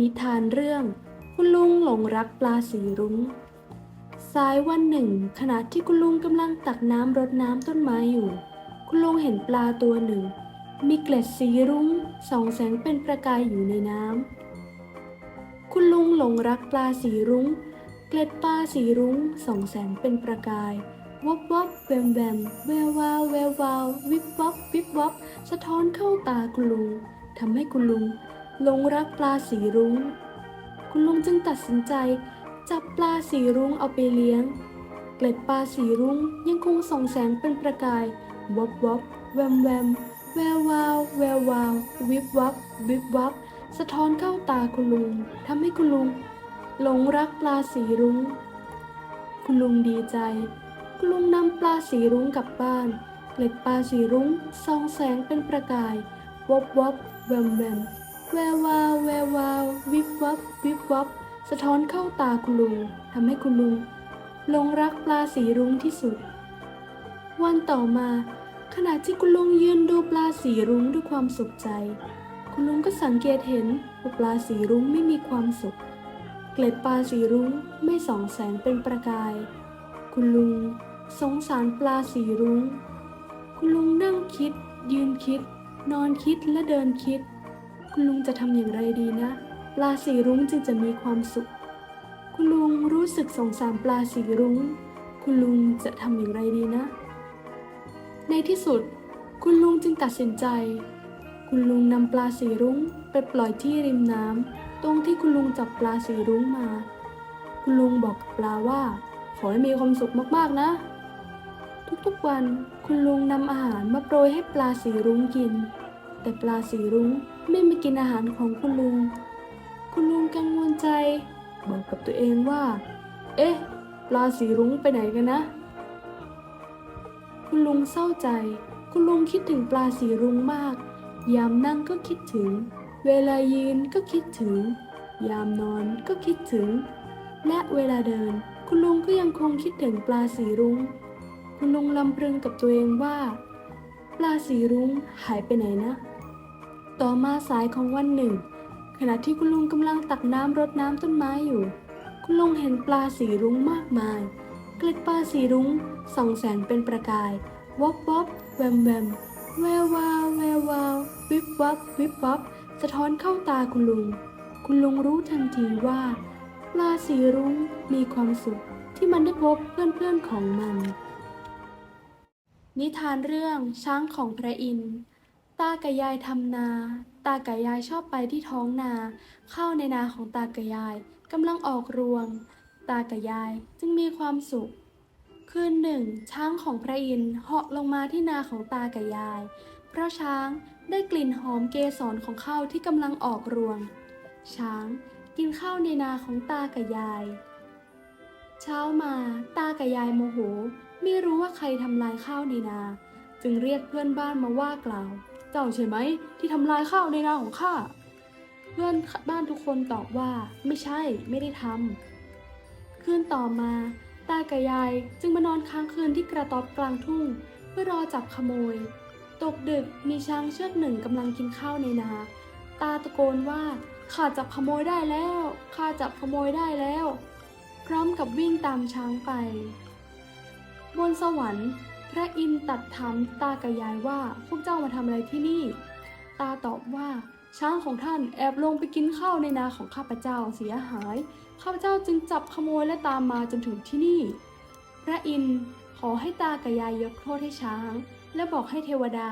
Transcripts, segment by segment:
นิทานเรื่อง คุณลุงหลงรักปลาสีรุง้ง สายวันหนึ่ง ขณะที่คุณลุงกำลังตักน้ำรดน้ำต้นไม้อยู่ คุณลุงเห็นปลาตัวหนึ่ง มีเกล็ดสีรุ้งส่องแสงเป็นประกายอยู่ในน้ำคุณลุงหลงรักปลาสีรุง้ง เกล็ดปลาสีรุ้งส่องแสงเป็นประกายวับวับแวมแวมแวววาวแวววาว วิบวับวิบวับ สะท้อนเข้าตาคุณลุงทำให้คุณลุง หลงรักปลาสีรุง้ง คุณลุงจึงตัดสินใจ จับปลาสีรุ้งเอาไปเลี้ยง เกล็ดปลาสีรุ้งยังคงส่องแสงเป็นประกายวับวับแวมแวมแวววาวแวววาววิบวับวิบวับ สะท้อนเข้าตาคุณลุงทำให้คุณลุง หลงรักปลาสีรุ้ง คุณลุงดีใจ คุณลุงนำปลาสีรุ้งกลับบ้านเกล็ดปลาสีรุ้งส่องแสงเป็นประกายวับวับแวมแวม แวววาวแวววาว วิบวับ วิบวับ สะท้อนเข้าตาคุณลุงทำให้คุณลุงหลงรักปลาสีรุ้งที่สุด วันต่อมา ขณะที่คุณลุงยืนดูปลาสีรุ้งด้วยความสุขใจ คุณลุงก็สังเกตเห็นว่าปลาสีรุ้งไม่มีความสุข เกล็ดปลาสีรุ้งไม่ส่องแสงเป็นประกาย คุณลุงสงสารปลาสีรุ้ง คุณลุงนั่งคิด ยืนคิด นอนคิดและเดินคิด คุณลุงจะทำอย่างไรดีนะ ปลาสีรุ้งจึงจะมีความสุข คุณลุงรู้สึกสงสารปลาสีรุ้ง คุณลุงจะทำอย่างไรดีนะ ในที่สุด คุณลุงจึงตัดสินใจ คุณลุงนำปลาสีรุ้งไปปล่อยที่ริมน้ำตรงที่คุณลุงจับปลาสีรุ้งมา คุณลุงบอกกับปลาว่า ขอให้มีความสุขมากๆนะทุกๆวันคุณลุงนำอาหารมาโปรยให้ปลาสีรุ้งกิน แต่ปลาสีรุ้งไม่มากินอาหารของคุณลุง คุณลุงกังวลใจบอกกับตัวเองว่า เอ๊ะ ปลาสีรุ้งไปไหนกันนะ คุณลุงเศร้าใจ คุณลุงคิดถึงปลาสีรุ้งมาก ยามนั่งก็คิดถึง เวลายืนก็คิดถึง ยามนอนก็คิดถึง และเวลาเดิน คุณลุงก็ยังคงคิดถึงปลาสีรุ้ง คุณลุงลำพึงกับตัวเองว่า ปลาสีรุ้งหายไปไหนนะ ต่อมาสายของวันหนึ่ง ขณะที่คุณลุงกำลังตักน้ำรดน้ำต้นไม้อยู่ คุณลุงเห็นปลาสีรุ้งมากมาย เกล็ดปลาสีรุ้งส่องแสงเป็นประกายวับวับแวมแวมแวววาวแวววาววิบวับวิบวับสะท้อนเข้าตาคุณลุง คุณลุงรู้ทันทีว่าปลาสีรุ้งมีความสุขที่มันได้พบเพื่อนๆของมัน นิทานเรื่องช้างของพระอินทร์ ตากับยายทำนา ตากับยายชอบไปที่ท้องนาเข้าในนาของตากับยายกำลังออกรวง ตากับยายจึงมีความสุข คืนหนึ่ง ช้างของพระอินทร์เหาะลงมาที่นาของตากับยาย เพราะช้างได้กลิ่นหอมเกสรของข้าวที่กำลังออกรวง ช้างกินข้าวในนาของตากับยาย เช้ามาตากับยายโมโห ไม่รู้ว่าใครทำลายข้าวในนา จึงเรียกเพื่อนบ้านมาว่ากล่าว จ้าใช่ไหม ที่ทำลายข้าวในนาของข้า เพื่อนบ้านทุกคนตอบว่า ไม่ใช่ไม่ได้ทำคืนต่อมา ตากับยายจึงมานอนค้างคืนที่กระต๊อบกลางทุ่ง เพื่อรอจับขโมย ตกดึกมีช้างเชือกหนึ่งกำลังกินข้าวในนา ตาตะโกนว่าข้าจับขโมยได้แล้วข้าจับขโมยได้แล้ว พร้อมกับวิ่งตามช้างไป บนสวรรค์ พระอินทร์ตัดถามตากับยายว่าพวกเจ้ามาทำอะไรที่นี่ ตาตอบว่าช้างของท่านแอบลงไปกินข้าวในนาของข้าพเจ้าเสียหาย ข้าพเจ้าจึงจับขโมยและตามมาจนถึงที่นี่ พระอินทร์ขอให้ตากับยายยกโทษให้ช้าง และบอกให้เทวดา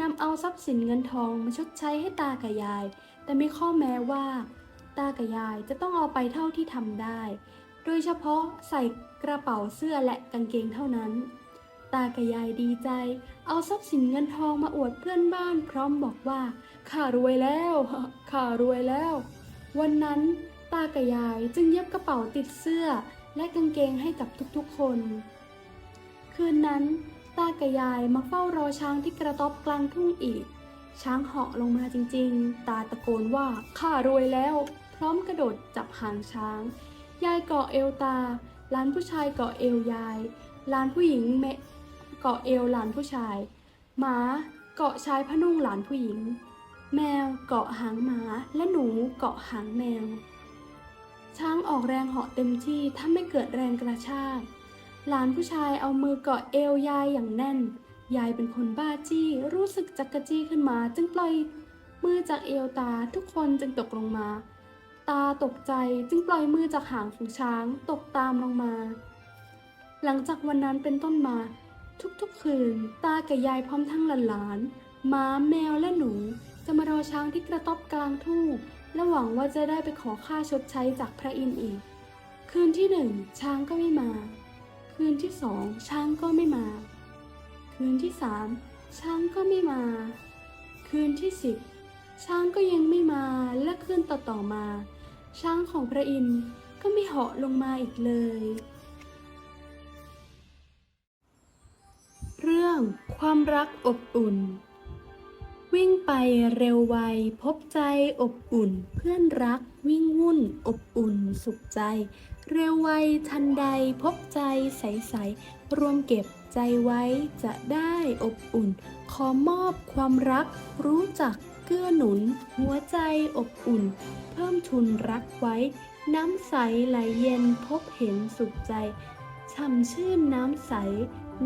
นำเอาทรัพย์สินเงินทองมาชดใช้ให้ตากับยาย แต่มีข้อแม้ว่า ตากับยายจะต้องเอาไปเท่าที่ทำได้ โดยเฉพาะใส่กระเป๋าเสื้อและกางเกงเท่านั้นากับยายดีใจ เอาทรัพย์สินเงินทองมาอวดเพื่อนบ้าน พร้อมบอกว่าข้ารวยแล้วข้ารวยแล้ว วันนั้นตากับยายจึงเย็บกระเป๋าติดเสื้อ และกางเกงให้กับทุกๆคน คืนนั้น ตากับยายมาเฝ้ารอช้างที่กระต๊อบกลางทุ่งอีก ช้างเหาะลงมาจริงๆ ตาตะโกนว่าข้ารวยแล้ว พร้อมกระโดดจับหางช้าง ยายเกาะเอวตาหลานผู้ชายเกาะเอวยายหลานผู้หญิงเมะ กาะเอวหลานผู้ชาย หมาเกาะชายพนุ่งหลานผู้หญิง แมวเกาะหางหมาและหนูเกาะหางแมว ช้างออกแรงเหาะเต็มที่ถ้าไม่เกิดแรงกระชาก หลานผู้ชายเอามือเกาะเอวยายอย่างแน่น ยายเป็นคนบ้าจี้รู้สึกจักกะจี้ขึ้นมาจึงปล่อยมือจากเอวตาทุกคนจึงตกลงมา ตาตกใจจึงปล่อยมือจากหางของช้างตกตามลงมา หลังจากวันนั้นเป็นต้นมา ทุกๆ คืน ตากับยายพร้อมทั้งหลานๆม้าแมวและหนู จะมารอช้างที่กระต๊อบกลางทุ่งและหวังว่าจะได้ไปขอค่าชดใช้จากพระอินทร์อีก คืนที่หนึ่งช้างก็ไม่มา คืนที่สองช้างก็ไม่มา คืนที่สามช้างก็ไม่มา คืนที่สิบช้างก็ยังไม่มาและคืนต่อๆมา ช้างของพระอินทร์ก็ไม่เหาะลงมาอีกเลย รื่อง ความรักอบอุ่น วิ่งไปเร็วไวพบใจอบอุ่น เพื่อนรักวิ่งวุ่น อบอุ่น สุขใจ เร็วไวทันใดพบใจใสๆรวมเก็บใจไว้จะได้อบอุ่น ขอมอบความรัก รู้จักเกื้อหนุน หัวใจอบอุ่น เพิ่มทุนรักไว้ น้ำใสไหลเย็นพบเห็นสุขใจช่ำชื่นน้ำใส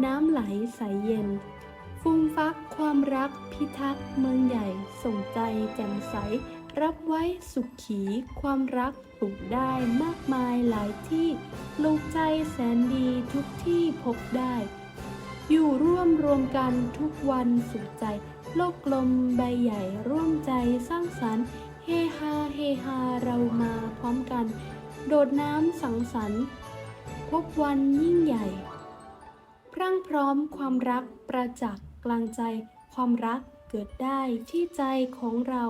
น้ำไหลใสเย็นฟูมฟักความรักพิทักษ์เมืองใหญ่ส่งใจแจ่มใส รับไว้สุขขีความรักปลูกได้มากมายหลายที่ปลูกใจแสนดีทุกที่พบได้ อยู่ร่วมรวมกันทุกวันสุขใจ โลกกลมใบใหญ่ร่วมใจสร้างสรรค์เฮฮาเฮฮาเรามาพร้อมกัน โดดน้ำสังสรรค์ พบวันยิ่งใหญ่ รั่งพร้อมความรักประจักษ์กลางใจ ความรักเกิดได้ที่ใจของเรา